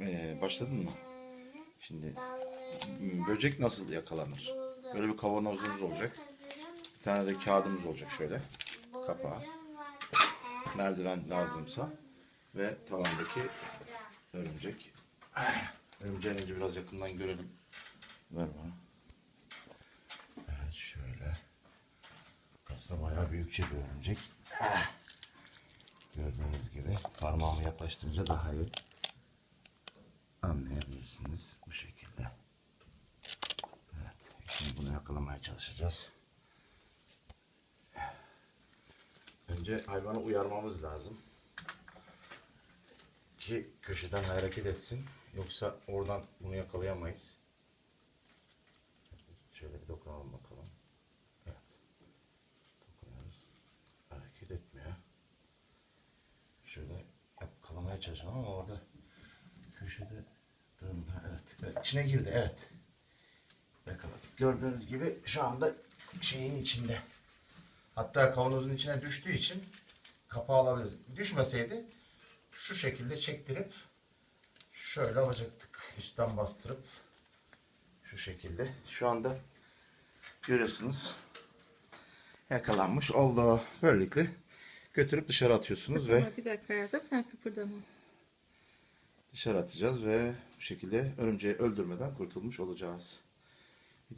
Ee, başladın mı? Şimdi böcek nasıl yakalanır? Böyle bir kavanozumuz olacak. Bir tane de kağıdımız olacak şöyle. Kapağı. Merdiven lazımsa ve tavandaki örümcek. Örümceğin önce biraz yakından görelim. Ver bana. Evet şöyle. Aslında bayağı büyükçe bir örümcek. Gördüğünüz gibi parmağımı yaklaştırınca daha iyi anlayabilirsiniz bu şekilde. Evet, şimdi bunu yakalamaya çalışacağız. Önce hayvanı uyarmamız lazım. Ki köşeden hareket etsin. Yoksa oradan bunu yakalayamayız. Şöyle bir dokunalım bakalım. Evet. Dokunuyoruz. Hareket etmiyor. Şöyle yakalamaya çalışıyorum ama orada köşede durun. Evet. İçine girdi. Evet. Yakaladık. Gördüğünüz gibi şu anda şeyin içinde. Hatta kavanozun içine düştüğü için kapağı alabiliriz. Düşmeseydi şu şekilde çektirip şöyle alacaktık. Üstten bastırıp şu şekilde. Şu anda görüyorsunuz yakalanmış oldu. Böylelikle götürüp dışarı atıyorsunuz ve Ama bir dakika hayatım sen kıpırdama. Dışarı atacağız ve bu şekilde örümceği öldürmeden kurtulmuş olacağız.